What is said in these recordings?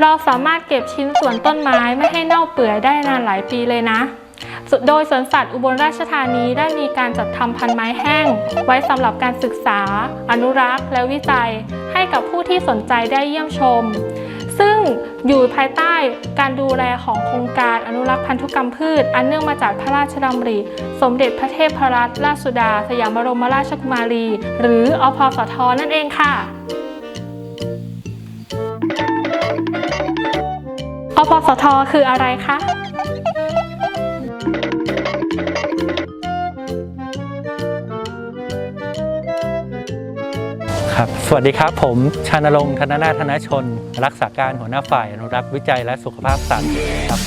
เราสามารถเก็บชิ้นส่วนต้นไม้ไม่ให้เน่าเปื่อยได้นานหลายปีเลยนะ โดยสวนสัตว์อุบลราชธานีได้มีการจัดทำพันไม้แห้ง ไว้สำหรับการศึกษา อนุรักษ์ และวิจัย ให้กับผู้ที่สนใจได้เยี่ยมชม ซึ่งอยู่ภายใต้การดูแลของโครงการอนุรักษ์พันธุกรรมพืช อันเนื่องมาจากพระราชดำริ สมเด็จพระเทพรัตนราชสุดา สยามบรมราชกุมารี หรืออพสทนั่นเองค่ะ อพสทคืออะไรคะ ครับ สวัสดีครับ ผมชานรงค์ธนนาธนชน รักษาการหัวหน้าฝ่ายอนุรักษ์วิจัยและสุขภาพสัตว์ครับ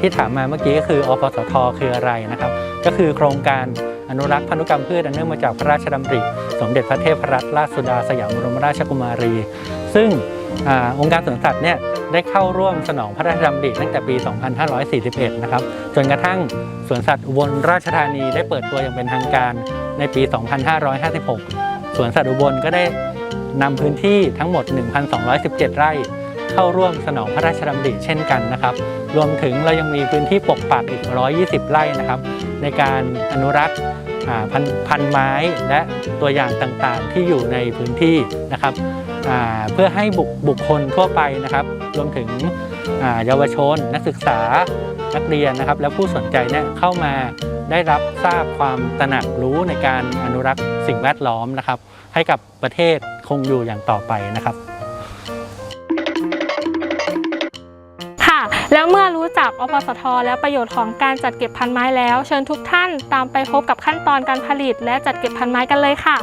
ที่ถามมาเมื่อกี้ก็คืออพสทคืออะไรนะครับ ก็คือโครงการ อนุรักษ์พันธุกรรมพืชอันเนื่องมาจากพระราชดำริ สมเด็จพระเทพรัตนราชสุดาสยามบรมราชกุมารี ซึ่งอองค์การสวนสัตว์เนี่ยได้เข้าร่วมสนองพระราชดำริตั้งแต่ปี 2541 นะครับ จนกระทั่งสวนสัตว์อุบลราชธานีได้เปิดตัวอย่างเป็นทางการในปี 2556 สวนสัตว์อุบลก็ได้นำพื้นที่ทั้งหมด 1,217 ไร่ เข้าร่วมสนองพระราชดำริเช่นกันนะครับ รวมถึงเรายังมีพื้นที่ปกปักอีก 120 ไร่นะครับ ในการอนุรักษ์ พันพันไม้และตัวอย่างต่างๆ ที่อยู่ในพื้นที่นะครับเพื่อให้บุคบุคคลทั่วไปนะครับ รวมถึงเยาวชน นักศึกษานักเรียนนะครับ และผู้สนใจเนี่ยเข้ามาได้รับทราบความตระหนักรู้ในการอนุรักษ์สิ่งแวดล้อมนะครับ ให้กับประเทศคงอยู่อย่างต่อไปนะครับ อพสท และประโยชน์ของการจัดเก็บพันไม้แล้ว เชิญทุกท่านตามไปพบกับขั้นตอนการผลิต และจัดเก็บพันไม้กันเลยค่ะ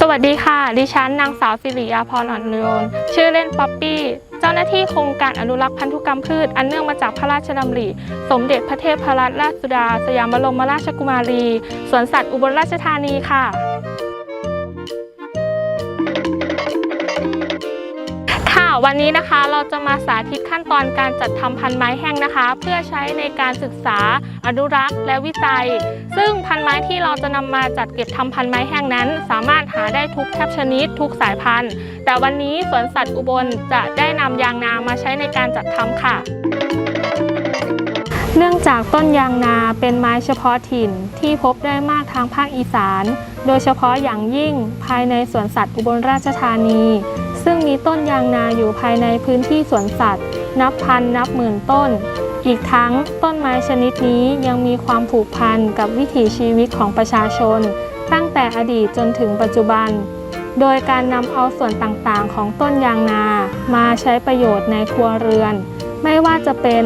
สวัสดีค่ะ ดิฉันนางสาวสิริยาพรอ่อนโยนชื่อเล่นป๊อปปี้ เจ้าหน้าที่โครงการอนุรักษ์พันธุกรรมพืช อันเนื่องมาจากพระราชดำริ สมเด็จพระเทพรัตนราชสุดา สยามบรมราชกุมารี สวนสัตว์อุบลราชธานีค่ะ วันนี้นะคะเราจะมาสาธิตขั้นตอนการจัดทำพันไม้แห้งนะคะ เพื่อใช้ในการศึกษา อนุรักษ์ และวิจัย ซึ่งพันไม้ที่เราจะนำมาจัดเก็บทำพันไม้แห้งนั้น สามารถหาได้ทุกแทบชนิด ทุกสายพันธุ์ แต่วันนี้สวนสัตว์อุบลจะได้นำยางนามาใช้ในการจัดทำค่ะเนื่องจากต้นยางนาเป็นไม้เฉพาะถิ่นที่พบได้มากทางภาคอีสาน โดยเฉพาะอย่างยิ่งภายในสวนสัตว์อุบลราชธานี ซึ่งมีต้นยางนาอยู่ภายในพื้นที่สวนสัตว์ นับพันนับหมื่นต้น อีกทั้งต้นไม้ชนิดนี้ยังมีความผูกพันกับวิถีชีวิตของประชาชน ตั้งแต่อดีตจนถึงปัจจุบัน โดยการนำเอาส่วนต่างๆ ของต้นยางนา มาใช้ประโยชน์ในครัวเรือน ไม่ว่าจะเป็น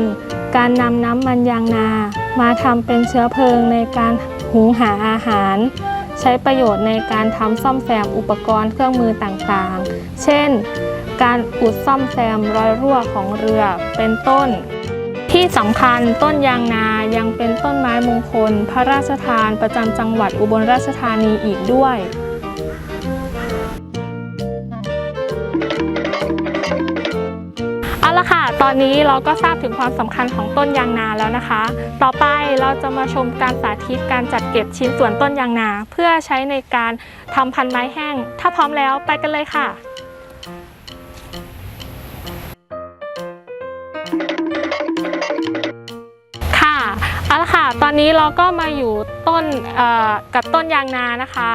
การนำน้ำมันยางนา มาทำเป็นเชื้อเพลิงในการหุงหาอาหาร ใช้ประโยชน์ในการทำซ่อมแซมอุปกรณ์เครื่องมือต่างๆ เช่น การอุดซ่อมแซมรอยรั่วของเรือเป็นต้น ที่สำคัญต้นยางนายังเป็นต้นไม้มงคล พระราชทานประจำจังหวัดอุบลราชธานีอีกด้วยเอาละค่ะ ตอนนี้เราก็ทราบถึงความสำคัญของต้นยางนาแล้วนะคะ ต่อไปเราจะมาชมการสาธิตการจัดเก็บชิ้นส่วนต้นยางนา เพื่อใช้ในการทำพันไม้แห้ง ถ้าพร้อมแล้วไปกันเลยค่ะค่ะ ค่ะ ตอนนี้เราก็มาอยู่ต้นกับต้นยางนานะคะ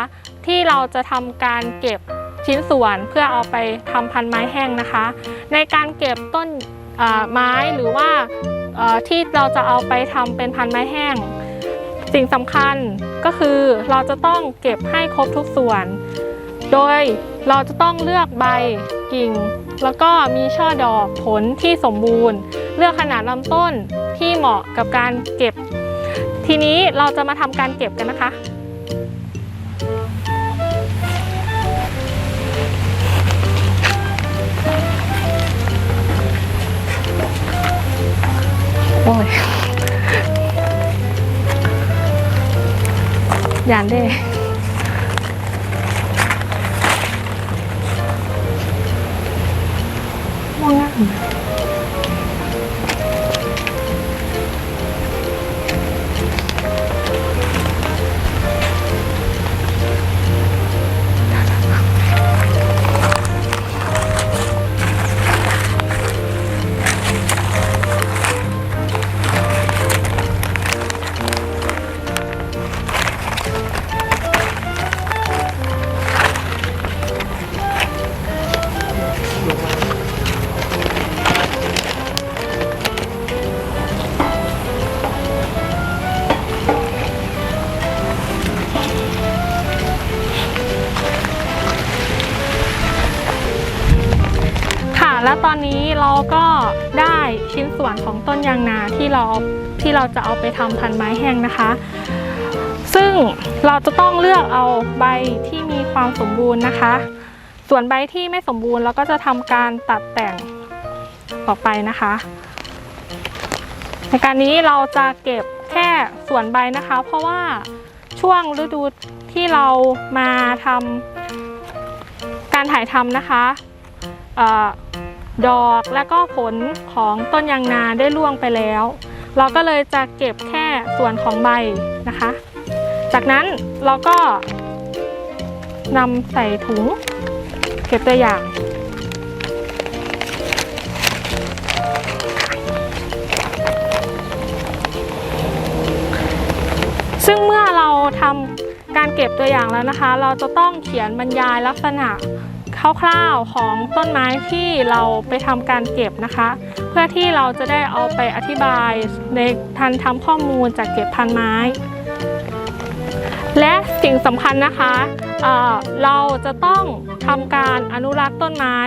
ที่เราจะทำการเก็บชิ้นส่วนเพื่อเอาไปทำพันไม้แห้งนะคะ ในการเก็บต้นไม้หรือว่าที่เราจะเอาไปทำเป็นพันไม้แห้ง สิ่งสำคัญก็คือเราจะต้องเก็บให้ครบทุกส่วน โดยเราจะต้องเลือกใบกิ่ง แล้วก็มีช่อดอกผลที่สมบูรณ์ เลือกขนาดลำต้นที่เหมาะกับการเก็บ ทีนี้เราจะมาทำการเก็บกันนะคะ โอ้ยยานเด้มอง ส่วนของต้นยางนาที่เราที่เราจะเอาไปทำพันไม้แห้งนะคะ ซึ่งเราจะต้องเลือกเอาใบที่มีความสมบูรณ์นะคะ ส่วนใบที่ไม่สมบูรณ์เราก็จะทำการตัดแต่งออกไปนะคะ ในการนี้เราจะเก็บแค่ส่วนใบนะคะ เพราะว่าช่วงฤดูที่เรามาทำการถ่ายทำนะคะ ดอกและก็ผลของต้นยางนาได้ร่วงไปแล้ว เราก็เลยจะเก็บแค่ส่วนของใบนะคะ จากนั้นเราก็นำใส่ถุง เก็บตัวอย่างซึ่งเมื่อเราทำการเก็บตัวอย่างแล้วนะคะ เราจะต้องเขียนบรรยายลักษณะ คร่าวๆของต้นไม้ที่เราไปทำการเก็บนะคะ เพื่อที่เราจะได้เอาไปอธิบายในทันทำข้อมูลจากเก็บพันไม้ และสิ่งสำคัญนะคะเเราจะต้องทำการอนุรักษ์ต้นไม้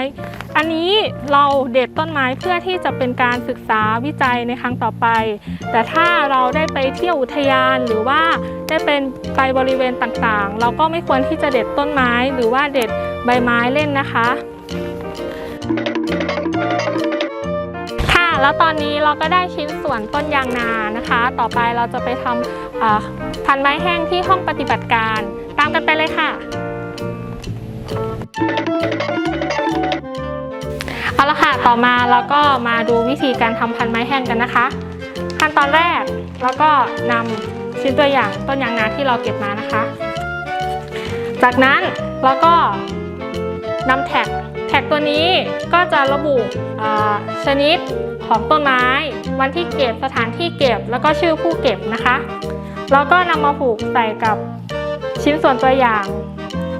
อันนี้เราเด็ดต้นไม้เพื่อที่จะเป็นการศึกษาวิจัยในครั้งต่อไป แต่ถ้าเราได้ไปเที่ยวอุทยานหรือว่าได้เป็นไปบริเวณต่างๆ เราก็ไม่ควรที่จะเด็ดต้นไม้หรือว่าเด็ดใบไม้เล่นนะคะ ค่ะแล้วตอนนี้เราก็ได้ชิ้นส่วนต้นยางนานะคะ ต่อไปเราจะไปทำพันไม้แห้งที่ห้องปฏิบัติการ ตามกันไปเลยค่ะ ต่อมาเราก็มาดูวิธีการทำพันไม้แห้งกันนะคะ ขั้นตอนแรกเราก็นำชิ้นตัวอย่างต้นยางนาที่เราเก็บมานะคะ จากนั้นเราก็นำแท็กแท็กตัวนี้ก็จะระบุชนิดของต้นไม้ วันที่เก็บสถานที่เก็บ แล้วก็ชื่อผู้เก็บนะคะแล้วก็นำมาผูกใส่กับชิ้นส่วนตัวอย่าง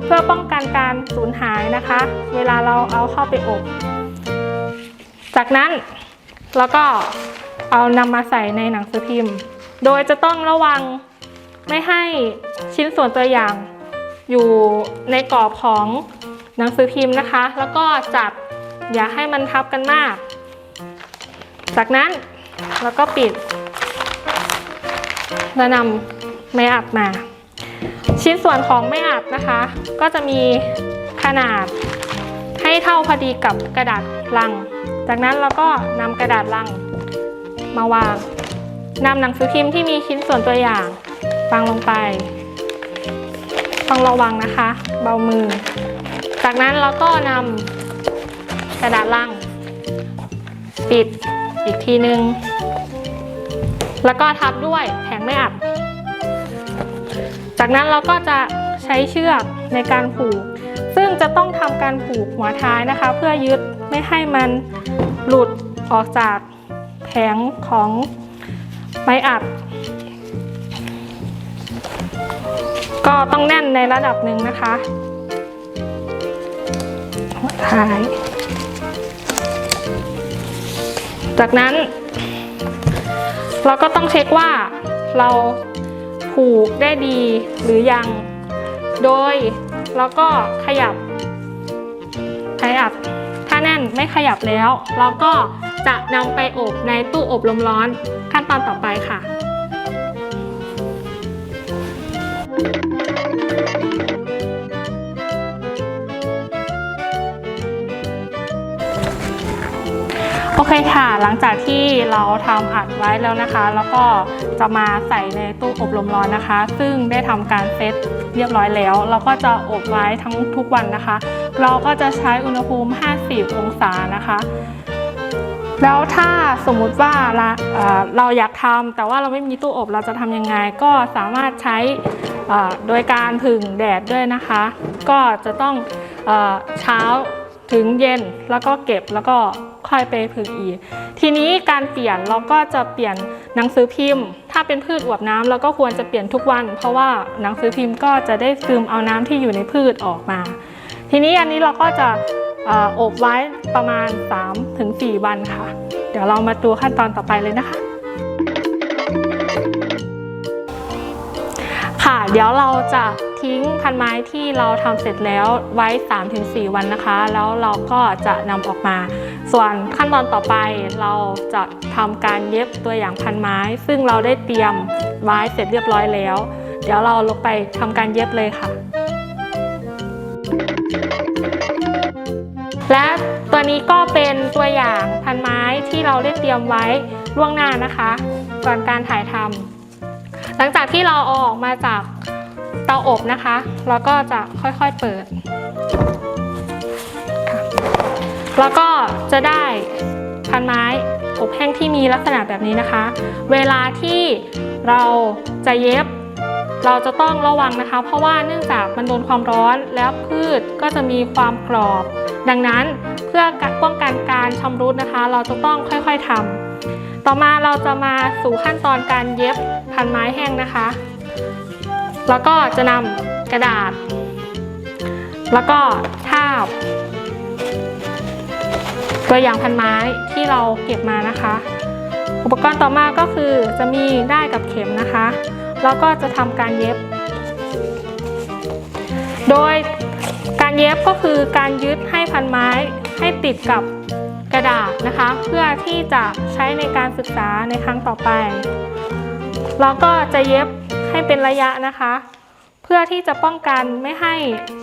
เพื่อป้องกันการสูญหายนะคะ เวลาเราเอาเข้าไปอบ จากนั้นเราก็เอานำมาใส่ในหนังสือพิมพ์ โดยจะต้องระวังไม่ให้ชิ้นส่วนตัวอย่างอยู่ในกรอบของหนังสือพิมพ์นะคะ แล้วก็จัดอย่าให้มันทับกันมาก จากนั้นเราก็ปิด แล้วนำไม่อัดมา ชิ้นส่วนของไม่อัดนะคะ ก็จะมีขนาดให้เท่าพอดีกับกระดาษลัง จากนั้นเราก็นำกระดาษลังมาวางนำหนังสือพิมพ์ที่มีชิ้นส่วนตัวอย่างวางลงไป ต้องระวังนะคะ เบามือ จากนั้นเราก็นำกระดาษลัง ปิดอีกทีนึง แล้วก็ทับด้วยแผงไม่อัด จากนั้นเราก็จะใช้เชือกในการผูก ซึ่งจะต้องทำการผูกหัวท้ายนะคะ เพื่อยึดไม่ให้มัน หลุดออกจากแผงของไม้อัด ก็ต้องแน่นในระดับหนึ่งนะคะท้าย จากนั้น เราก็ต้องเช็คว่าเราผูกได้ดีหรือยัง โดยเราก็ขยับขยับถ้า แน่นไม่ขยับแล้ว เราก็จะนำไปอบในตู้อบลมร้อนขั้นตอนต่อไปค่ะโอเคค่ะ หลังจากที่เราทำอัดไว้แล้วนะคะ แล้วก็จะมาใส่ในตู้อบลมร้อนนะคะ ซึ่งได้ทำการเซต เรียบร้อยแล้ว เราก็จะอบไว้ทั้งทุกวันนะคะ เราก็จะใช้อุณหภูมิ 50 องศานะคะ แล้วถ้าสมมุติว่าเราเอ่อเราอยากทำแต่ว่าเราไม่มีตู้อบเราจะทำยังไง ก็สามารถใช้โดยการผึ่งแดดด้วยนะคะ ก็จะต้องเช้าถึงเย็นแล้วก็เก็บแล้วก็ค่อยไปผึ่งอีก ทีนี้การเปลี่ยนเราก็จะเปลี่ยน หนังสือพิมพ์ ถ้าเป็นพืชอวบน้ำเราก็ควรจะเปลี่ยนทุกวัน เพราะว่าหนังสือพิมพ์ก็จะได้ซึมเอาน้ำที่อยู่ในพืชออกมา ทีนี้อันนี้เราก็จะเอ่ออบไว้ประมาณ 3-4 วันค่ะ เดี๋ยวเรามาดูขั้นตอนต่อไปเลยนะคะ ค่ะ เดี๋ยวเราจะทิ้งพันไม้ที่เราทำเสร็จแล้วไว้ 3-4 วันนะคะ แล้วเราก็จะนำออกมา ส่วนขั้นตอนต่อไปเราจะทำการเย็บตัวอย่างพันไม้ ซึ่งเราได้เตรียมไว้เสร็จเรียบร้อยแล้ว เดี๋ยวเราลงไปทำการเย็บเลยค่ะ และตัวนี้ก็เป็นตัวอย่างพันไม้ที่เราได้เตรียมไว้ล่วงหน้านะคะ ก่อนการถ่ายทำ หลังจากที่เราเอาออกมาจากเตาอบนะคะ เราก็จะค่อยๆเปิด แล้วก็จะได้พันไม้อบแห้งที่มีลักษณะแบบนี้นะคะ เวลาที่เราจะเย็บ เราจะต้องระวังนะคะ เพราะว่าเนื่องจากมันโดนความร้อนแล้วพืชก็จะมีความกรอบ ดังนั้นเพื่อป้องกันการชำรุดนะคะ เราจะต้องค่อยๆทำ ต่อมาเราจะมาสู่ขั้นตอนการเย็บพันไม้แห้งนะคะ แล้วก็จะนำกระดาษ แล้วก็ทาบ ตัวอย่างพันไม้ที่เราเก็บมานะคะ อุปกรณ์ต่อมาก็คือจะมีได้ายกับเข็มนะคะ แล้วก็จะทำการเย็บ โดยการเย็บก็คือการยึดให้พันไม้ให้ติดกับ กระดาษนะคะ เพื่อที่จะใช้ในการศึกษาในครั้งต่อไปแล้วก็จะเย็บให้เป็นระยะนะคะ เพื่อที่จะป้องกันไม่ให้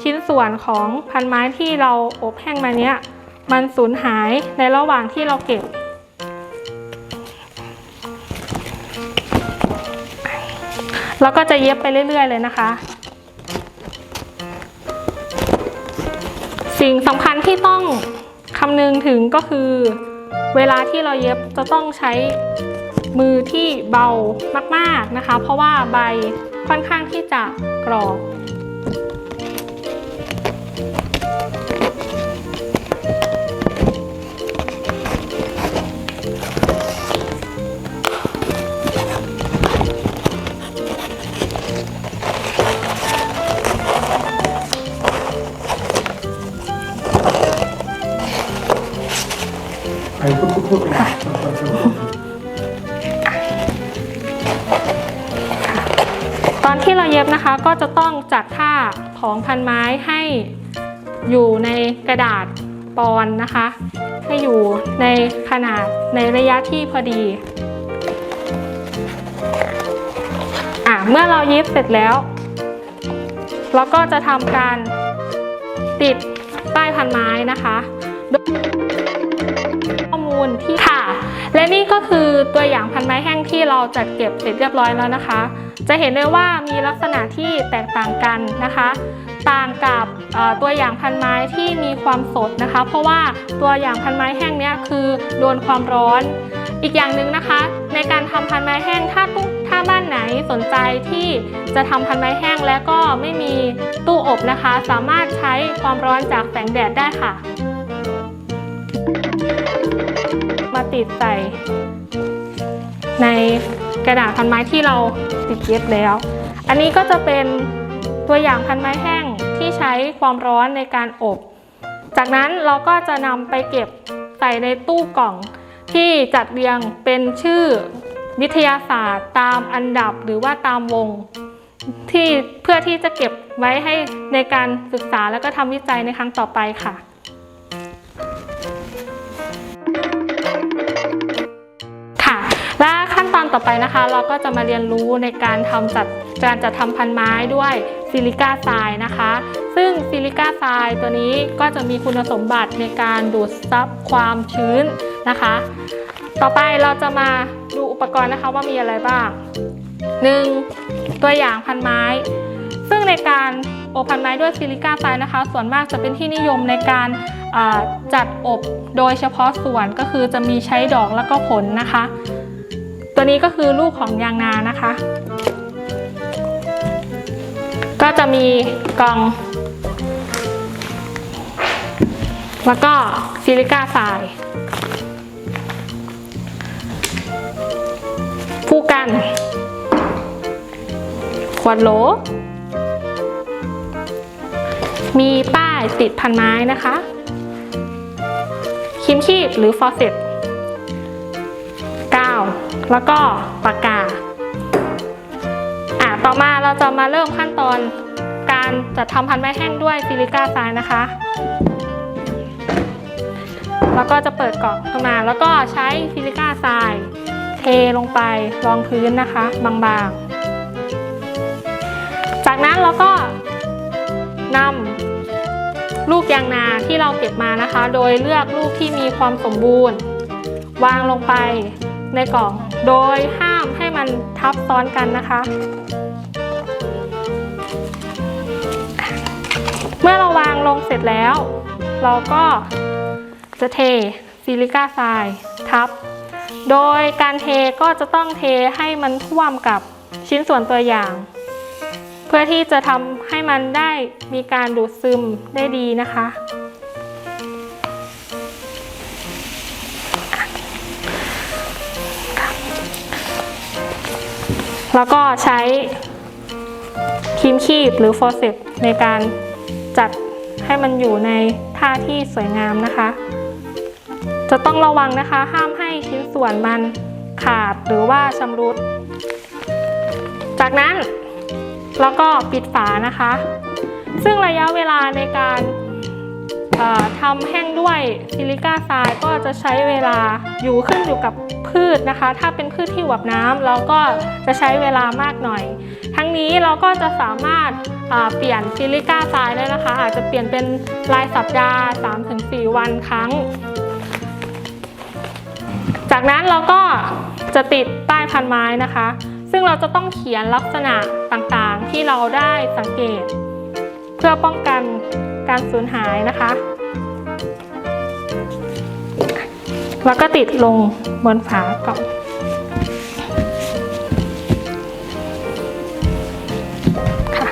ชิ้นส่วนของพันไม้ที่เราอบแห้งมาเนี้ยมันสูญหายในระหว่างที่เราเก็บแล้วก็จะเย็บไปเรื่อย ๆ เลยนะคะ สิ่งสำคัญที่ต้อง คำนึงถึงก็คือ เวลาที่เราเย็บจะต้องใช้มือที่เบามากๆนะคะ เพราะว่าใบค่อนข้างที่จะกรอบ ไอ้พูดพูดไปตอนที่เราเย็บนะคะก็จะต้องจัดท่าของพันไม้ให้อยู่ในกระดาษปอนนะคะ ให้อยู่ในขนาดในระยะที่พอดีอะเมื่อเราเย็บเสร็จแล้ว เราก็จะทำการติดใต้พันไม้นะคะ ที่ค่ะ และนี่ก็คือตัวอย่างพันไม้แห้งที่เราจัดเก็บเสร็จเรียบร้อยแล้วนะคะ จะเห็นได้ว่ามีลักษณะที่แตกต่างกันนะคะ ต่างกับตัวอย่างพันไม้ที่มีความสดนะคะ เพราะว่าตัวอย่างพันไม้แห้งเนี้ยคือโดนความร้อน อีกอย่างหนึ่งนะคะ ในการทำพันไม้แห้งถ้าตู้ถ้าบ้านไหนสนใจที่จะทำพันไม้แห้งแล้วก็ไม่มีตู้อบนะคะ สามารถใช้ความร้อนจากแสงแดดได้ค่ะ มาติดใส่ ในกระดาษพันไม้ที่เราติดเย็บแล้ว อันนี้ก็จะเป็นตัวอย่างพันไม้แห้งที่ใช้ความร้อนในการอบ จากนั้นเราก็จะนำไปเก็บใส่ในตู้กล่องที่จัดเรียงเป็นชื่อวิทยาศาสตร์ตามอันดับหรือว่าตามวง ที่เพื่อที่จะเก็บไว้ให้ในการศึกษาแล้วก็ทำวิจัยในครั้งต่อไปค่ะค่ะ ตอนต่อไปนะคะ เราก็จะมาเรียนรู้ในการทำจัดการจัดทำพันไม้ด้วยซิลิก้าทรายนะคะ ซึ่งซิลิก้าทรายตัวนี้ก็จะมีคุณสมบัติในการดูดซับความชื้นนะคะ ต่อไปเราจะมาดูอุปกรณ์นะคะว่ามีอะไรบ้าง 1. ตัวอย่างพันไม้ ซึ่งในการอบพันไม้ด้วยซิลิก้าทรายนะคะ ส่วนมากจะเป็นที่นิยมในการอ่าจัดอบโดยเฉพาะส่วนก็คือจะมีใช้ดอกแล้วก็ผลนะคะ ตัวนี้ก็คือลูกของยางนานะคะ ก็จะมีกล่อง แล้วก็ซิลิก้าทรายผู้กัน ขวดโหล มีป้ายติดพันไม้นะคะคิมชีพหรือฟอสเซต แล้วก็ปากกา อะต่อมาเราจะมาเริ่มขั้นตอนการจัดทำพันไม้แห้งด้วยซิลิก้าทรายนะคะ แล้วก็จะเปิดกล่องขึ้นมา แล้วก็ใช้ซิลิก้าทรายเทลงไปรองพื้นนะคะ บางๆ จากนั้นเราก็นำลูกยางนาที่เราเก็บมานะคะ โดยเลือกลูกที่มีความสมบูรณ์ วางลงไปในกล่อง โดยห้ามให้มันทับซ้อนกันนะคะ เมื่อเราวางลงเสร็จแล้ว เราก็จะเทซิลิก้าทรายทับ โดยการเทก็จะต้องเทให้มันท่วมกับชิ้นส่วนตัวอย่าง เพื่อที่จะทำให้มันได้มีการดูดซึมได้ดีนะคะ แล้วก็ใช้ครีมคีบหรือฟอร์เซปในการจัดให้มันอยู่ในท่าที่สวยงามนะคะ จะต้องระวังนะคะ ห้ามให้ชิ้นส่วนมันขาดหรือว่าชำรุด จากนั้นเราก็ปิดฝานะคะ ซึ่งระยะเวลาในการทำแห้งด้วยซิลิก้าทรายก็จะใช้เวลาอยู่ขึ้นอยู่กับ พืชนะคะ ถ้าเป็นพืชที่หวบน้ำเราก็จะใช้เวลามากหน่อย ทั้งนี้เราก็จะสามารถาเปลี่ยนซิลิก้าทรายได้นะคะ อาจจะเปลี่ยนเป็นรายสัปดาห์ 3-4 วันครั้ง จากนั้นเราก็จะติดป้พันไม้นะคะ ซึ่งเราจะต้องเขียนลักษณะต่างๆที่เราได้สังเกต เพื่อป้องกันการสูญหายนะคะ แล้วก็ติดลงบนฝากล่องค่ะ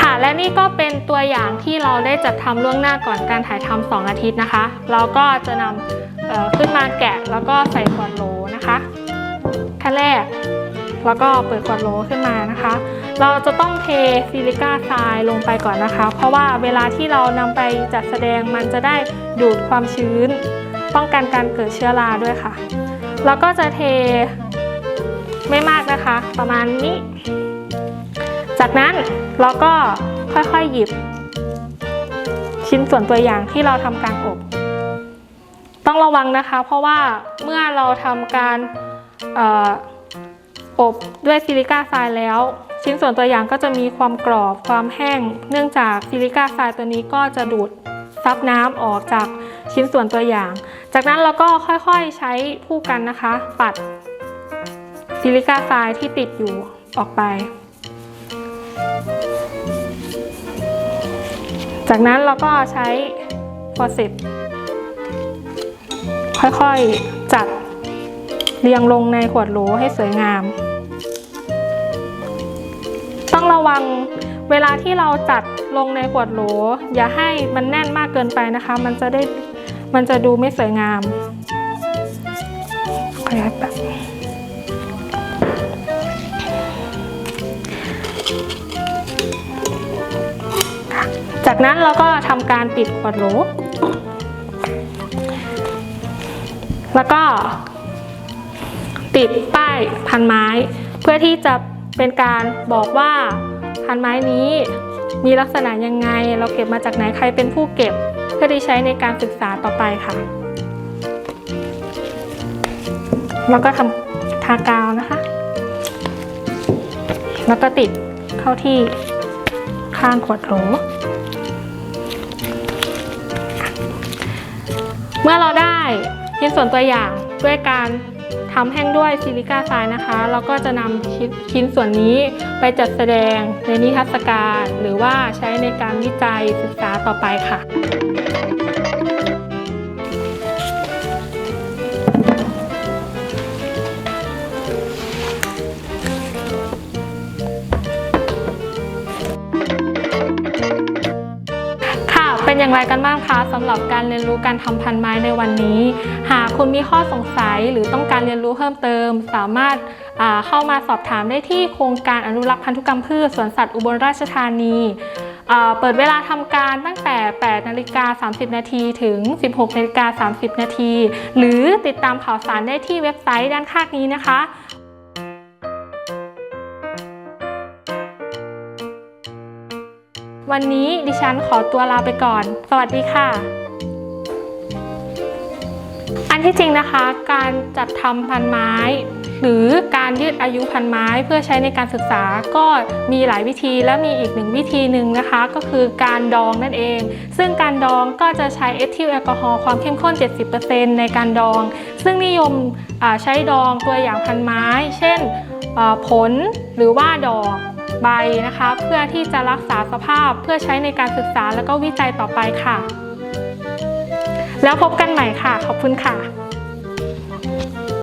ค่ะและนี่ก็เป็นตัวอย่างที่เราได้จัดทำล่วงหน้าก่อนการถ่ายทำ2องอาทิตย์นะคะ เราก็จะนำเอ่อขึ้นมาแกะแล้วก็ใส่ขวดโหลนะคะขั้นแรก แล้วก็เปิดขวดโหลขึ้นมานะคะ เราจะต้องเทซิลิก้าทรายลงไปก่อนนะคะ เพราะว่าเวลาที่เรานำไปจัดแสดงมันจะได้ดูดความชื้น ป้องกันการเกิดเชื้อราด้วยค่ะ แล้วก็จะเทไม่มากนะคะ ประมาณนี้ จากนั้นเราก็ค่อยๆหยิบ ชิ้นส่วนตัวอย่างที่เราทำการอบ ต้องระวังนะคะ เพราะว่าเมื่อเราทำการอออบด้วยซิลิก้าทรายแล้ว ชิ้นส่วนตัวอย่างก็จะมีความกรอบความแห้ง เนื่องจากซิลิก้าทรายตัวนี้ก็จะดูดซับน้ำออกจากชิ้นส่วนตัวอย่าง จากนั้นเราก็ค่อยๆใช้ผู้กันนะคะ ปัดซิลิก้าทรายที่ติดอยู่ออกไป จากนั้นเราก็ใช้ฟอร์เซปค่อยๆจัดเรียงลงในขวดโหลให้สวยงาม ระวังเวลาที่เราจัดลงในขวดโหล อย่าให้มันแน่นมากเกินไปนะคะ มันจะได้มันจะดูไม่สวยงามขออนุญาตแบบจากนั้นเราก็ทำการปิดขวดโหล แล้วก็ติดป้ายพันไม้ เพื่อที่จะ เป็นการบอกว่าพันไม้นี้มีลักษณะยังไง เราเก็บมาจากไหนใครเป็นผู้เก็บ เพื่อที่ใช้ในการศึกษาต่อไปค่ะ แล้วก็ทำทากาวนะคะ แล้วก็ติดเข้าที่ข้างขวดโหลเมื่อเราได้ชิ้นส่วนตัวอย่างด้วยการ ทำแห้งด้วยซิลิก้าทรายนะคะ แล้วก็จะนำชิ้นชิ้นส่วนนี้ไปจัดแสดงในนิทรรศการ หรือว่าใช้ในการวิจัยศึกษาต่อไปค่ะ อย่างไรกันบ้างคะสำหรับการเรียนรู้การทำพันไม้ในวันนี้ หากคุณมีข้อสงสัยหรือต้องการเรียนรู้เพิ่มเติม สามารถเข้ามาสอบถามได้ที่โครงการอนุรักษ์พันธุกรรมพืชสวนสัตว์อุบลราชธานีเปิดเวลาทำการตั้งแต่ 8 นาฬิกา 30 นาทีถึง 16 นาฬิกา 30 นาที หรือติดตามข่าวสารได้ที่เว็บไซต์ด้านข้างนี้นะคะ วันนี้ดิฉันขอตัวลาไปก่อน สวัสดีค่ะ อันที่จริงนะคะ การจัดทำพันไม้ หรือการยืดอายุพันไม้เพื่อใช้ในการศึกษาก็มีหลายวิธีและมีอีกหนึ่งวิธีหนึ่งนะคะ ก็คือการดองนั่นเอง ซึ่งการดองก็จะใช้เอทิลแอลกอฮอล์ความเข้มข้น 70%ในการดอง ซึ่งนิยมใช้ดองตัวอย่างพันไม้ เช่นผลหรือว่าดอก ใบนะคะ เพื่อที่จะรักษาสภาพเพื่อใช้ในการศึกษาและก็วิจัยต่อไปค่ะ แล้วพบกันใหม่ค่ะ ขอบคุณค่ะ